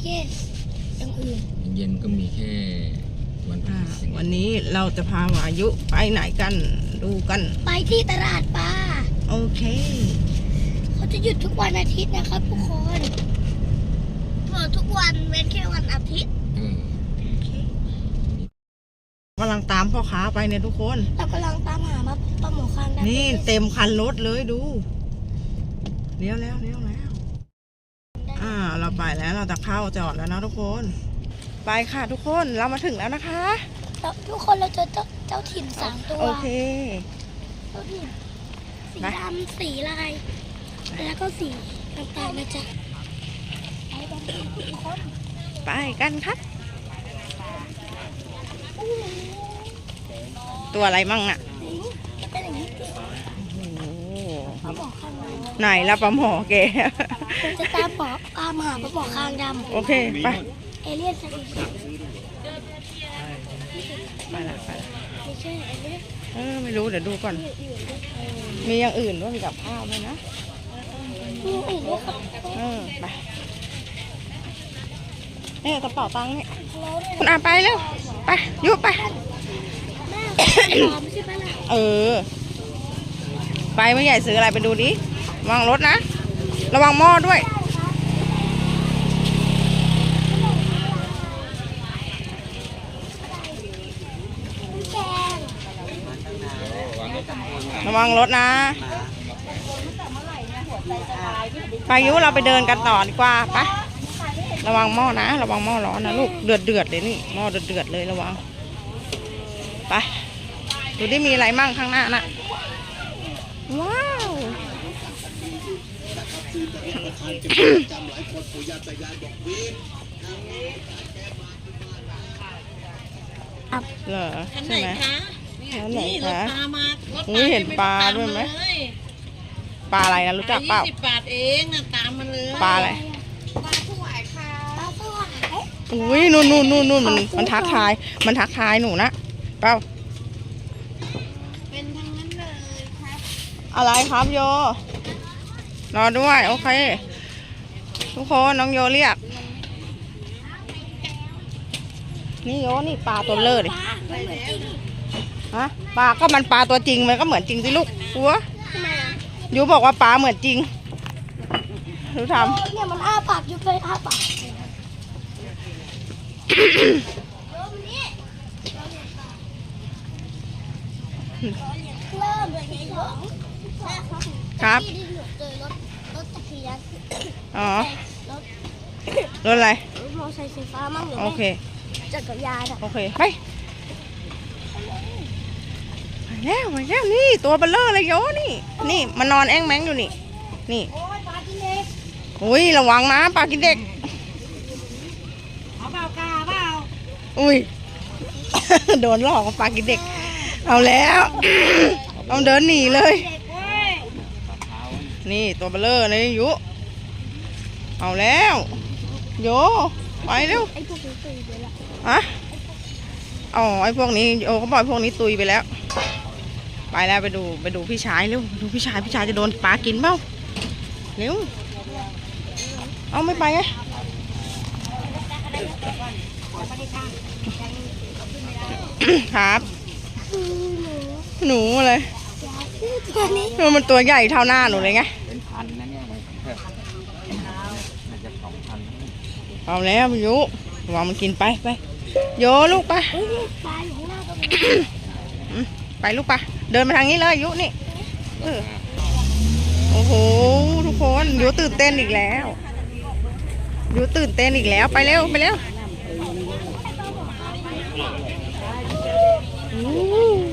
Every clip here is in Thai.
แค่อย่างอื่นเย็นก็มีแค่วันพฤอ่าหัสอย่างเดียววันนี้เราจะพาวายุไปไหนกัน ดูกัน ไปที่ตลาดปลาโอเคเขาจะหยุดทุกวันอาทิตย์นะครับทุกคนเปิดทุกวันเว้นแค่วันอาทิตย์เออกำลังตามพ่อค้าไปเนี่ยทุกคน เรากำลังตามหามาปลาหมอคางดำนี่เต็มคันรถเลยดูเลี้ยวแล้วเลี้ยวแล้ว อ่าเราไปแล้วเราจะเข้าจอดแล้วนะทุกคน ไปค่ะทุกคนเรามาถึงแล้วนะคะแล้วทุกคนเราเจอเจ้าเจ้าถิ่นสามตัวโอเคเจ้าถิ่นสีไปดำสีลาย แล้วก็สีต่างๆนะจ๊ะไปบ้านทุกคนไปกันครับ ตัวอะไรมั่งอะนี่จะเป็นอย่างนี้โอ้โหปลาหมอคางดำ ไหนละปลาหมอแกเราจะตามหมอตามหาปลาหมอคางดโอเค ไปำเอเลี่ยนสกิลไปละไปละไม่ใช่เอเลี่ยนเออ ไม่รู้ เดี๋ยวดูก่อน อยู่ๆมีอย่างอื่นด้วยมีกับข้าวด้วยนะ มีอื่นด้วยครับเออ ไปเนี่ยกระเป๋าตังค์เนี่ยแล้วเนี่ยคุณอาไปเร็ว ไปยุบไป แม่ปลาไม่ใช่ปลาไหลเออ ไปไม่ใหญ่ซื้ออะไรไปดูดิระ วังรถนะ ระวังหม้อด้วย ระวังรถนะไปยุเราไปเดินกันต่อดีกว่าไประวังหม้อนะ ระวังหม้อร้อนนะลูกเดือดเดือดเลยนี่หม้อเดือดเดือดเลยระวังไปดูที่มีอะไรมั่งข้างหน้าน่ะว้า เหรอใช่ไหมอันไหนนี่รถคะปลามารถอุ๊ยเห็นปลาด้วยไหม ปลาอะไรนะรู้จักเปล่า ยี่สิบบาทเองน่ะตามมาเลยปลาอะไรปลาสวายอุ้ยนู่นนู่นนู่นนู่นมันมันทักทาย มันทักทายหนูนะ เปล่า เป็นทั้งนั้นเลยครับอะไรครับโย รอด้วย โอเค ทุกคนน้องโยเรียก นี่โยนี่ปลาตัวเลอดิปลาไม่เหมือนจริงฮะปลาก็มันปลาตัวจริงมันก็เหมือนจริงสิลูกหัวทำไมอะยูบอกว่าปลาเหมือนจริงดูทเนี่ยมันอ้าปากอยู่เลยอ้าปากเริ่มเลยไงหลวง แม่ครับำครับที่หนูเจอรถรถจักรยานอ๋อ รถรถอะไร รถมอเตอร์ไซค์ไฟฟ้ามั่งหรือโอเค จักรยานอะโอเค ไปไปแล้วไปแล้วนี่ตัวเบลเลอร์เลยโยนี่ นี่มันนอนแอ้งแมงอยู่นี่ นี่โอ้ยปลากินเล็กอุ้ยระวังนะปลากินเด็กเอาเปล่ากาเปล่าอุ้ย โดนหลอกว่าปลากินเด็ก เอาแล้วต้องเดินหนีเลยเด็กเว้ย นี่ตัวเบลเลอร์เลยยุ เอาแล้ว โย ไปเร็วไอ้พวกนี้ตื่นไปละฮะอ๋อไอ้พวกนี้โอ้เขาบอกไอ้พวกนี้ตุยไปแล้ว ไปแล้วไปดูไปดูพี่ชายเร็วดูพี่ชายพี่ชายจะโดนปลากินเปล่าเร็วเอาไม่ไปอะครับคือหนูหนูเลยอยากพูดตัวนี้เออมันตัวใหญ่เท่าหน้าหนูเลยไง เป็นพันนะเนี่ยมัน น่าจะสองพันเอาแล้วพี่ยุวางมันกินไปไปโยลูกไปไปลูกไปเดินมาทางนี้เลยยุนี่โอ้โหทุกคนยุตื่นเต้นอีกแล้วยุตื่นเต้นอีกแล้วไปเร็วไปเร็ว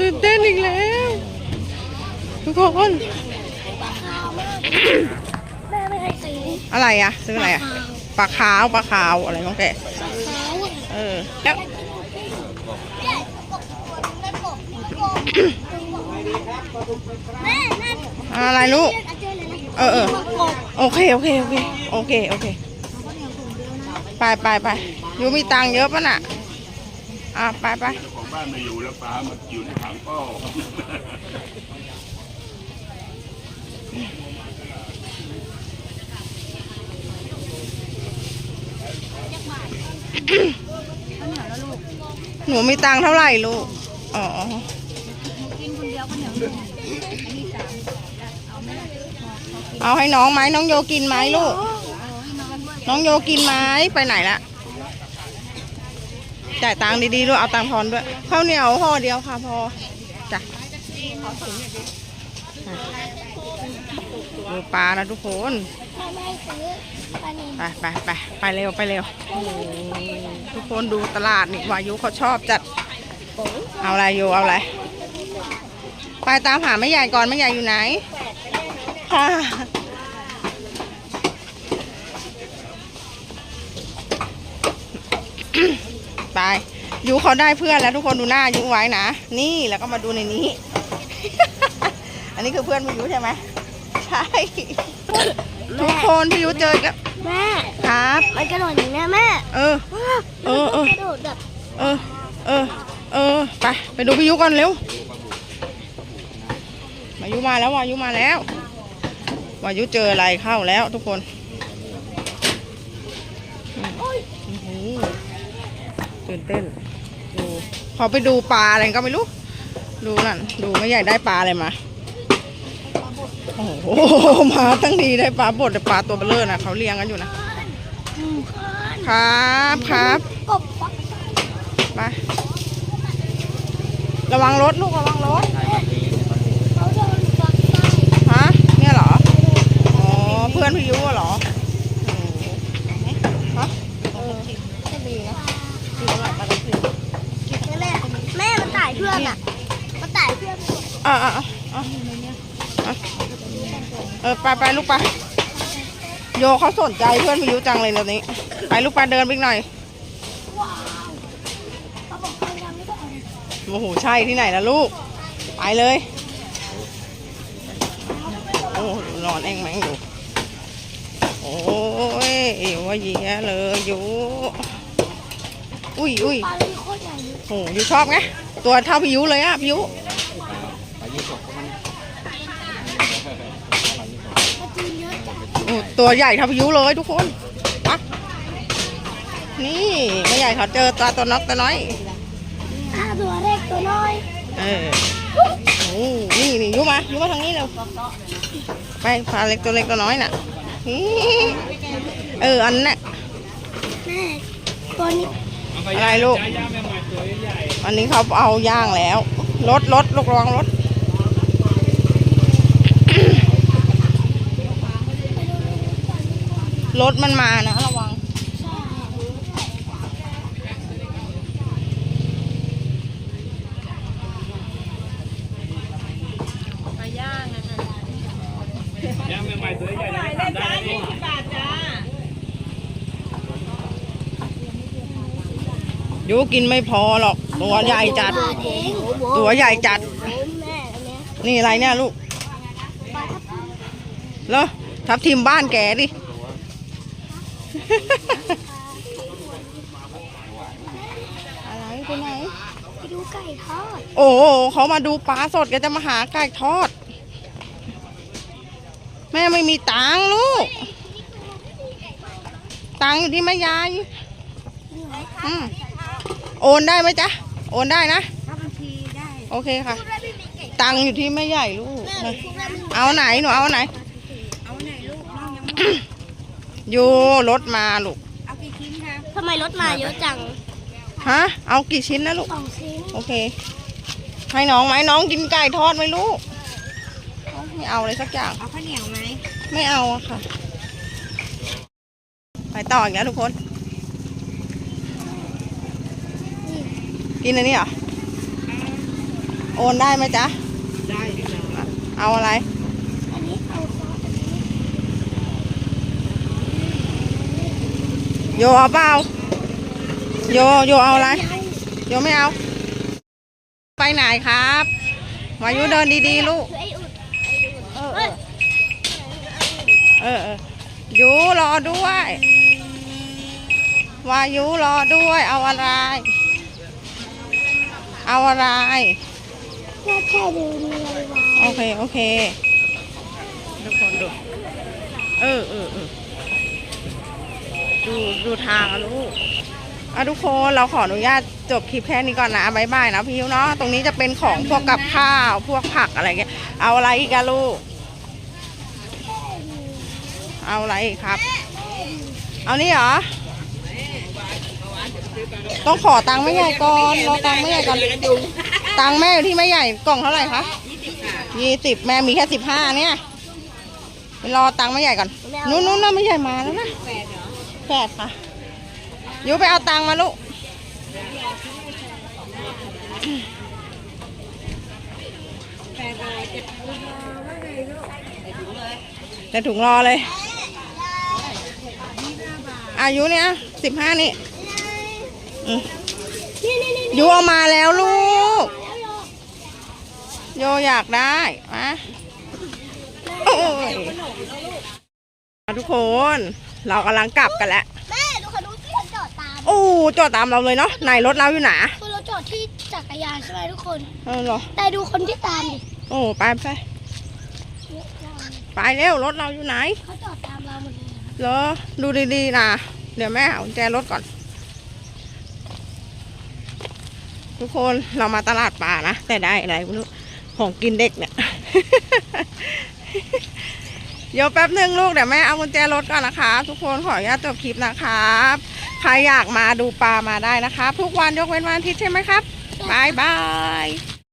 ตื่นเต้นอีกแล้ว ทุกคน ออะไรอะซื้ออะไรอะปลาขาวปลาขาวอะไรของแกปลาขาวอะเออแล้วแม่นั่นอะไรลูกเรียกอาเจารย์เลยนะเออเออมากบโอเคโอเคโอเคโอเคโอเค ไปไปไปยูมีตังค์เยอะปะน่ะ อะไปไปของบ้านไม่อยู่แล้วปลามันอยู่ในถังก็ หนูมีตังค์เท่าไหร่ลูก อ๋อ กินคนเดียวก็เหนียวหนึ่งอันนี้สามเอาไหมล่ะพอพอกินเอาให้น้องไหมน้องโยกินไหมลูก เอาให้น้องด้วยน้องโยกินไหมไปไหนละจ่ายตังค์ดีๆด้วยเอาตังค์ทอนด้วยข้าวเหนียวห่อเดียวค่ะพอจ้ะดูปลานะทุกคน ไม่ซื้อปลานิลไปไปไปไปเร็วไปเร็วโอ้โหทุกคนดูตลาดนี่วายุเขาชอบจัด เอาอะไรอยู่เอาอะไร ไปตามหาแม่ใหญ่ก่อนแม่ใหญ่อยู่ไหน ค่ะ ไปยูเขาได้เพื่อนแล้วทุกคนดูหน้ายูไว้นะ นี่แล้วก็มาดูในนี้ อันนี้คือเพื่อนพี่ยุใช่ไหมใช่ ทุกคนพี่ยุเจอกันแม่ ครับ มันกระโดดอย่างนี้แม่ เออ เออ เออ กระโดดแบบ เออ เออ เออ ไป ไปดูพี่ยุก่อนเร็ววายุมาแล้ววายุมาแล้ววายุเจออะไรเข้าแล้วทุกคนอื้อหือตื่นเต้น ดูเขาไปดูปลาอะไรก็ไม่รู้ ดูนั่น ดูไม่ใหญ่ได้ปลาอะไรมา โอ้โหมาตั้งดีได้ปลาบดแต่ปลาตัวเบลเลอร์นะเขาเลี้ยงกันอยู่นะ ครับครับกบฟักไประวังรถลูกระวังรถเขาโดนฟักไส้ฮะเนี่ยเหรอ อ๋อ เพื่อนพี่ยุอะเหรอโอ้โหฮะเออก็ดีนะดีมากปลาตะเพียนแม่แม่มันต่ายเพื่อนอะ มันต่ายเพื่อนอะอะอะอะอะเออไปไปลูกไปโยเขาสนใจเพื่อนพี่ยุจังเลยตอนนี้ ไปลูกไปเดินไปอีกหน่อยโอ้โหใช่ที่ไหนล่ะลูก ไปเลยโอ้หนอนแองแมงอยู่โอ้ยว่าเยียเลยอยู่อุ้ยอุ้ยโอ้โหอยู่ชอบไงตัวเท่าพิยุเลยอะพิยุไปยี่สิบก็มัน มันจีนเยอะจัง โอ้ ตัวใหญ่เท่าพิยุเลยทุกคนปะนี่ไม่ใหญ่เขาเจอตาตัวน็อกตัวน้อยอ่าตัวเล็กตัวน้อย เออโอ้นี่นี่ยุมายุมาทางนี้เร็วไปพาเล็กตัวเล็กตัวน้อยน่ะนี่เอออันนั้นน่ะแม่ตัวนี้อะไรลูกอันนี้เขาเอาย่างแล้วรถรถลูกระวังรถ รถมันมานะระวังยูกินไม่พอหรอก ตัวใหญ่จัดปลาเองตัวใหญ่จัดโอ้แม่อัด นี่อะไรเนี่ยลูกปลาทับทิมเหรอทับทิมบ้านแกดิ อะไรไปไหน ไปดูไก่ทอด โอ้โหเขามาดูปลาสดแกจะมาหาไก่ทอด แม่ไม่มีตังค์ลูก ตังค์อยู่ที่แม่ยายอืมโอนได้ไหมจ๊ะ โอนได้นะ ถ้าบัญชีได้โอเคค่ะตังค์อยู่ที่แม่ใหญ่ลูกแม่พวกแม่มันเอาไหนหนูเอาไหน เอาไหนลูกน้องยังไม่ อยู่รถมาลูก เอากี่ชิ้นคะทำไมรถมาเยอะจังฮะ เอากี่ชิ้นนะลูก สองชิ้นโอเค ให้น้องไหมน้องกินไก่ทอดไหมลูกไม่เอาเลยสักอย่าง เอาข้าวเหนียวไหมไม่เอาอะค่ะ ไปต่ออีกแล้วทุกคน กินอันนี้เหรอ โอนได้ไหมจ๊ะ ได้จ้ะเอาอะไร อันนี้เอาซอสอันนี้ โยเอาเปล่าโยโยเอาอะไรโยไม่เอา ไปไหนครับวายุเดินดีๆลูกคือไอ้อุดเออเออเออยูรอด้วย วายุรอด้วย เอาอะไร เอาอะไรแค่แค่เดินมีอะไรวะโอเค โอเคทุกคนดูเออเออเออ ดูดูทางอะลูกอะทุกคนเราขออนุญาตจบคลิปแค่นี้ก่อนนะบายบายนะพี่ยุเนาะตรงนี้จะเป็นของพวกกับข้าวพวกผักอะไรเงี้ยเอาอะไรอีกอะลูก เอาอะไรอีกครับ เอานี่เหรอต้องขอตังค์แม่ใหญ่ก่อนรอตังค์แม่ใหญ่ก่อนตังค์แม่อยู่ที่แม่ใหญ่กล่องเท่าไหร่คะยี่สิบแม่มีแค่สิบห้าเนี่ยรอตังค์แม่ใหญ่ก่อน นู้นนู้นนะแม่ใหญ่มาแล้วนะ แปดค่ะยูไปเอาตังค์มาลูกแต่ถุงรอเลย อายุเนี่ยสิบห้านี่ยูเอามาแล้วลูก โยอยากได้มาโอ้ย ทุกคนเรากำลังกลับกันแล้วแม่ดูเขาดูที่เขาจอดตามโอ้จอดตามเราเลยเนาะไหนรถเราอยู่ไหนคือเราจอดที่จักรยานใช่ไหมทุกคนเออเหรอแต่ดูคนที่ตามดิโอ้ไปไปไปเร็วรถเราอยู่ไหนเขาจอดตามเราหมดเลยนะเหรอดูดีๆนะเดี๋ยวแม่หากุญแจรถก่อน ทุกคนเรามาตลาดป่านะแต่ได้อะไรไม่รู้ของกินเด็กเนี่ย เดี๋ยวแป๊บหนึ่งลูกเดี๋ยวแม่เอากุญแจรถก่อนนะคะ ทุกคนขออนุญาตจบคลิปนะครับใครอยากมาดูปลามาได้นะครับ ทุกวันยกเว้นวันอาทิตย์ใช่ไหมครับบายบาย